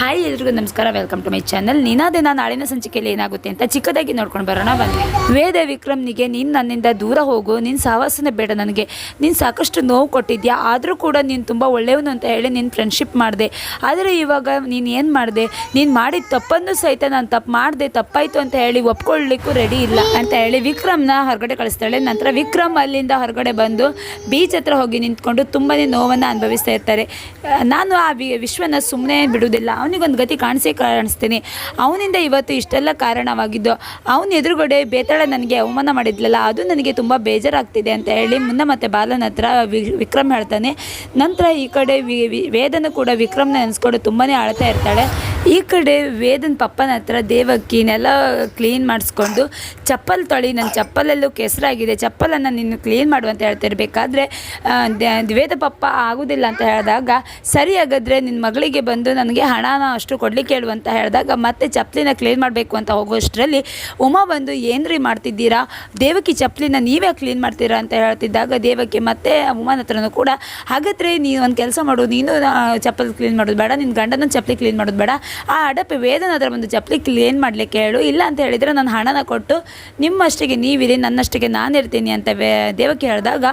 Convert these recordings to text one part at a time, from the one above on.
Hi ಎಲ್ರಿಗೂ ನಮಸ್ಕಾರ. Welcome to my channel ನಿನ್ನ ದಿನ ನಾಳಿನ ಸಂಚಿಕೆಯಲ್ಲಿ ಏನಾಗುತ್ತೆ ಅಂತ ಚಿಕ್ಕದಾಗಿ ನೋಡ್ಕೊಂಡು ಬರೋಣ ಬನ್ನಿ. ವೇದ ವಿಕ್ರಮ್ನಿಗೆ ನೀನು ನನ್ನಿಂದ ದೂರ ಹೋಗು. ನಿನ್ನ ಸಹವಾಸನೆ ಬೇಡ ನನಗೆ. ನೀನು ಸಾಕಷ್ಟು ನೋವು ಕೊಟ್ಟಿದ್ಯಾ? ಆದರೂ ಕೂಡ ನೀನು ತುಂಬ ಒಳ್ಳೆಯವನು ಅಂತ ಹೇಳಿ ನೀನು ಫ್ರೆಂಡ್ಶಿಪ್ ಮಾಡಿದೆ. ಆದರೆ ಇವಾಗ ನೀನು ಏನು ಮಾಡಿದೆ? ನೀನು ಮಾಡಿದ ತಪ್ಪನ್ನು ಸಹಿತ ನಾನು ತಪ್ಪು ಮಾಡಿದೆ. ತಪ್ಪಾಯಿತು ಅಂತ ಹೇಳಿ ಒಪ್ಕೊಳ್ಳಿಕ್ಕೂ ರೆಡಿ ಇಲ್ಲ ಅಂತ ಹೇಳಿ ವಿಕ್ರಮ್ನ ಹೊರಗಡೆ ಕಳಿಸ್ತಾಳೆ. ನಂತರ ವಿಕ್ರಮ್ ಅಲ್ಲಿಂದ ಹೊರಗಡೆ ಬಂದು ಬೀಚ್ ಹತ್ರ ಹೋಗಿ ನಿಂತ್ಕೊಂಡು ತುಂಬಾ ನೋವನ್ನು ಅನುಭವಿಸ್ತಾ ಇರ್ತಾರೆ. ನಾನು ಆ ವಿಶ್ವನ ಸುಮ್ಮನೆ ಬಿಡುವುದಿಲ್ಲ. ಅವನಿಗೊಂದು ಗತಿ ಕಾಣಿಸೇ ಕಾಣಿಸ್ತೀನಿ. ಅವನಿಂದ ಇವತ್ತು ಇಷ್ಟೆಲ್ಲ ಕಾರಣವಾಗಿದ್ದು, ಅವನ ಎದುರುಗಡೆ ಬೇತಾಳ ನನಗೆ ಅವಮಾನ ಮಾಡಿದ್ಲಲ್ಲ, ಅದು ನನಗೆ ತುಂಬ ಬೇಜಾರಾಗ್ತಿದೆ ಅಂತ ಹೇಳಿ ಮುನ್ನ ಮತ್ತೆ ಬಾಲನ ಹತ್ರ ವಿಕ್ರಮ್ ಹೇಳ್ತಾನೆ. ನಂತರ ಈ ಕಡೆ ವೇದನ ಕೂಡ ವಿಕ್ರಮ್ನ ನೆನೆಸ್ಕೊಂಡು ತುಂಬಾ ಅಳ್ತಾ ಇರ್ತಾಳೆ. ಈ ಕಡೆ ವೇದನ್ ಪಪ್ಪನ ಹತ್ರ ದೇವಕ್ಕಿನೆಲ್ಲ ಕ್ಲೀನ್ ಮಾಡಿಸ್ಕೊಂಡು ಚಪ್ಪಲ್ ತೊಳಿ ನನ್ನ ಚಪ್ಪಲಲ್ಲೂ ಕೆಸರಾಗಿದೆ, ಚಪ್ಪಲನ್ನು ನೀನು ಕ್ಲೀನ್ ಮಾಡು ಅಂತ ಹೇಳ್ತಿರ್ಬೇಕಾದ್ರೆ ವೇದ ಪಪ್ಪ ಆಗೋದಿಲ್ಲ ಅಂತ ಹೇಳಿದಾಗ, ಸರಿ ಹಾಗಾದರೆ ನಿನ್ನ ಮಗಳಿಗೆ ಬಂದು ನನಗೆ ಹಣನ ಅಷ್ಟು ಕೊಡಲಿಕ್ಕೆ ಹೇಳು ಅಂತ ಹೇಳಿದಾಗ, ಮತ್ತೆ ಚಪ್ಪಲಿನ ಕ್ಲೀನ್ ಮಾಡಬೇಕು ಅಂತ ಹೋಗೋಷ್ಟರಲ್ಲಿ ಉಮಾ ಬಂದು, ಏನ್ರಿ ಮಾಡ್ತಿದ್ದೀರಾ? ದೇವಕಿ ಚಪ್ಪಲಿನ ನೀವೇ ಕ್ಲೀನ್ ಮಾಡ್ತೀರಾ ಅಂತ ಹೇಳ್ತಿದ್ದಾಗ ದೇವಕ್ಕೆ ಮತ್ತೆ ಉಮಾನ ಹತ್ರನೂ ಕೂಡ, ಹಾಗಾದರೆ ನೀನು ಒಂದು ಕೆಲಸ ಮಾಡು, ನೀನು ಚಪ್ಪಲಿ ಕ್ಲೀನ್ ಮಾಡೋದು ಬೇಡ ನಿನ್ನ ಗಂಡನ ಚಪ್ಪಲಿ ಕ್ಲೀನ್ ಮಾಡೋದು ಬೇಡ ಆ ಅಡಪೆ ವೇದನ ಅದರ ಒಂದು ಚಪ್ಲಿಕ್ಲಿ ಏನು ಮಾಡಲಿಕ್ಕೆ ಹೇಳು ಇಲ್ಲ ಅಂತ ಹೇಳಿದರೆ ನಾನು ಹಣನ ಕೊಟ್ಟು ನಿಮ್ಮಷ್ಟಿಗೆ ನೀವಿರಿ, ನನ್ನಷ್ಟಿಗೆ ನಾನು ಇರ್ತೀನಿ ಅಂತ ವೇ ದೇವಕ್ಕೆ ಹೇಳಿದಾಗ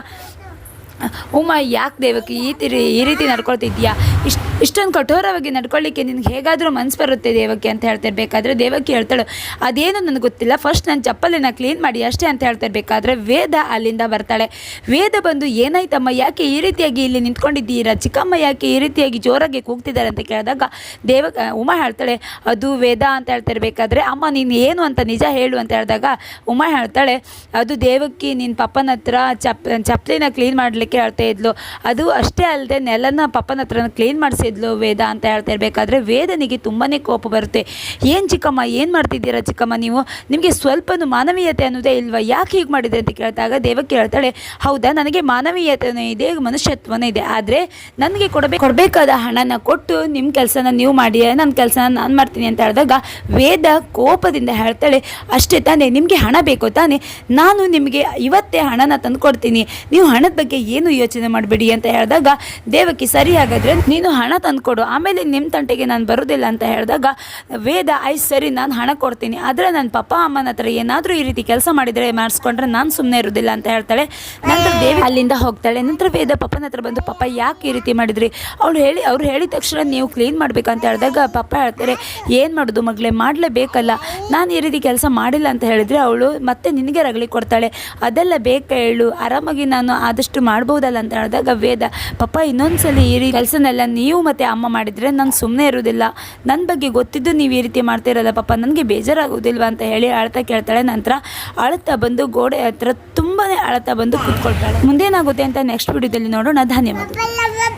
ಉಮ್ಮ ಯಾಕೆ ದೇವಕ್ಕೆ ಈ ತಿರಿ ಈ ರೀತಿ ನಡ್ಕೊಳ್ತಿದ್ಯಾ ಇಷ್ಟು ಇಷ್ಟೊಂದು ಕಠೋರವಾಗಿ ನಡ್ಕೊಳ್ಳಿಕ್ಕೆ ನಿನಗೆ ಹೇಗಾದರೂ ಮನ್ಸು ಬರುತ್ತೆ ದೇವಕ್ಕೆ ಅಂತ ಹೇಳ್ತಿರ್ಬೇಕಾದ್ರೆ ದೇವಕ್ಕೆ ಹೇಳ್ತಾಳು, ಅದೇನು ನನಗೆ ಗೊತ್ತಿಲ್ಲ ಫಸ್ಟ್ ನನ್ನ ಚಪ್ಪಲಿನ ಕ್ಲೀನ್ ಮಾಡಿ ಅಷ್ಟೇ ಅಂತ ಹೇಳ್ತಿರ್ಬೇಕಾದ್ರೆ ವೇದ ಅಲ್ಲಿಂದ ಬರ್ತಾಳೆ. ವೇದ ಬಂದು, ಏನಾಯ್ತಮ್ಮ, ಯಾಕೆ ಈ ರೀತಿಯಾಗಿ ಇಲ್ಲಿ ನಿಂತ್ಕೊಂಡಿದ್ದೀರಾ? ಚಿಕ್ಕಮ್ಮ ಯಾಕೆ ಈ ರೀತಿಯಾಗಿ ಜೋರಾಗಿ ಕೂಗ್ತಿದ್ದಾರೆ? ಅಂತ ಕೇಳಿದಾಗ ದೇವ ಉಮಾ ಹೇಳ್ತಾಳೆ, ಅದು ವೇದ ಅಂತ ಹೇಳ್ತಿರ್ಬೇಕಾದ್ರೆ ಅಮ್ಮ ನೀನು ಏನು ಅಂತ ನಿಜ ಹೇಳು ಅಂತ ಹೇಳಿದಾಗ ಉಮಾ ಹೇಳ್ತಾಳೆ, ಅದು ದೇವಕ್ಕೆ ನಿನ್ನ ಪಪ್ಪನ ಹತ್ರ ಚಪ್ ಚಪ್ಪಲಿನ ಕ್ಲೀನ್ ಮಾಡಲಿಕ್ಕೆ ಹೇಳ್ತಾ ಇದ್ಲು. ಅದು ಅಷ್ಟೇ ಅಲ್ಲದೆ ನೆಲನ ಪಪ್ಪನ ಹತ್ರ ಕ್ಲೀನ್ ಮಾಡಿಸಿದ್ಲು ವೇದ ಅಂತ ಹೇಳ್ತಾ ಇರಬೇಕಾದ್ರೆ ವೇದನಿಗೆ ತುಂಬಾ ಕೋಪ ಬರುತ್ತೆ. ಏನು ಚಿಕ್ಕಮ್ಮ, ಏನು ಮಾಡ್ತಿದ್ದೀರಾ ಚಿಕ್ಕಮ್ಮ ನೀವು? ನಿಮಗೆ ಸ್ವಲ್ಪನೂ ಮಾನವೀಯತೆ ಅನ್ನೋದೇ ಇಲ್ವಾ? ಯಾಕೆ ಹೀಗೆ ಮಾಡಿದೆ ಅಂತ ಕೇಳಿದಾಗ ದೇವಕ್ಕೆ ಹೇಳ್ತಾಳೆ ಹೌದಾ, ನನಗೆ ಮಾನವೀಯತೆನೂ ಇದೆ, ಮನುಷ್ಯತ್ವನೂ ಇದೆ, ಆದರೆ ನನಗೆ ಕೊಡಬೇಕು ಕೊಡಬೇಕಾದ ಹಣನ ಕೊಟ್ಟು ನಿಮ್ಮ ಕೆಲಸನ ನೀವು ಮಾಡಿ ನನ್ನ ಕೆಲಸನ ನಾನು ಮಾಡ್ತೀನಿ ಅಂತ ಹೇಳಿದಾಗ ವೇದ ಕೋಪದಿಂದ ಹೇಳ್ತಾಳೆ, ಅಷ್ಟೇ ತಾನೇ, ನಿಮಗೆ ಹಣ ಬೇಕು ತಾನೇ. ನಾನು ನಿಮಗೆ ಇವತ್ತೇ ಹಣನ ತಂದು ಕೊಡ್ತೀನಿ ನೀವು ಹಣದ ಬಗ್ಗೆ ಏನು ಯೋಚನೆ ಮಾಡಬೇಡಿ ಅಂತ ಹೇಳಿದಾಗ, ದೇವಕಿ ಸರಿ ಹಾಗಾದ್ರೆ ನೀನು ಹಣ ತಂದುಕೊಡು, ಆಮೇಲೆ ನಿಮ್ಮ ತಂಟೆಗೆ ನಾನು ಬರೋದಿಲ್ಲ ಅಂತ ಹೇಳಿದಾಗ, ವೇದ, ಐ, ಸರಿ, ನಾನು ಹಣ ಕೊಡ್ತೀನಿ, ಆದರೆ ನನ್ನ ಪಪ್ಪ, ಅಮ್ಮನ ಹತ್ರ ಏನಾದರೂ ಈ ರೀತಿ ಕೆಲಸ ಮಾಡಿದರೆ ಮಾಡಿಸ್ಕೊಂಡ್ರೆ ನಾನು ಸುಮ್ಮನೆ ಇರೋದಿಲ್ಲ ಅಂತ ಹೇಳ್ತಾಳೆ. ನಂತರ ದೇವಿ ಅಲ್ಲಿಂದ ಹೋಗ್ತಾಳೆ. ನಂತರ ವೇದ ಪಪ್ಪನ ಹತ್ರ ಬಂದು, ಪಪ್ಪ, ಯಾಕೆ ಈ ರೀತಿ ಮಾಡಿದ್ರಿ? ಅವಳು ಹೇಳಿ, ಅವ್ರು ಹೇಳಿದ ತಕ್ಷಣ ನೀವು ಕ್ಲೀನ್ ಮಾಡಬೇಕಂತ ಹೇಳಿದಾಗ, ಪಪ್ಪ ಹೇಳ್ತಾರೆ, ಏನು ಮಾಡೋದು ಮಗಳೇ? ಮಾಡಲೇಬೇಕಲ್ಲ. ನಾನು ಈ ರೀತಿ ಕೆಲಸ ಮಾಡಿಲ್ಲ ಅಂತ ಹೇಳಿದರೆ ಅವಳು ಮತ್ತೆ ನಿನಗೆ ರಗಳಿ ಕೊಡ್ತಾಳೆ. ಅದೆಲ್ಲ ಬೇಕಾ ಹೇಳು. ಆರಾಮಾಗಿ ನಾನು ಆದಷ್ಟು ಮಾಡ್ಬೋದಲ್ಲ ಅಂತ ಹೇಳಿದಾಗ ವೇದ, ಪಪ್ಪ, ಇನ್ನೊಂದ್ಸಲಿ ಈ ರೀತಿ ಕೆಲಸನೆಲ್ಲ ನೀವು ಮತ್ತೆ ಅಮ್ಮ ಮಾಡಿದರೆ ನಾನು ಸುಮ್ಮನೆ ಇರೋದಿಲ್ಲ ನನ್ನ ಬಗ್ಗೆ ಗೊತ್ತಿದ್ದು ನೀವು ಈ ರೀತಿ ಮಾಡ್ತಿರಲ್ಲ ಪಾಪ ನನಗೆ ಬೇಜಾರಾಗೋದಿಲ್ವಾ ಅಂತ ಹೇಳಿ ಅಳ್ತಾ ಕೇಳ್ತಾಳೆ. ನಂತರ ಅಳ್ತಾ ಬಂದು ಗೋಡೆ ಹತ್ರ ತುಂಬಾ ಅಳ್ತಾ ಬಂದು ಕೂತ್ಕೊಳ್ತಾಳೆ. ಮುಂದೇನಾಗುತ್ತೆ ಅಂತ ನೆಕ್ಸ್ಟ್ ವಿಡಿಯೋದಲ್ಲಿ ನೋಡೋಣ. ಧನ್ಯವಾದ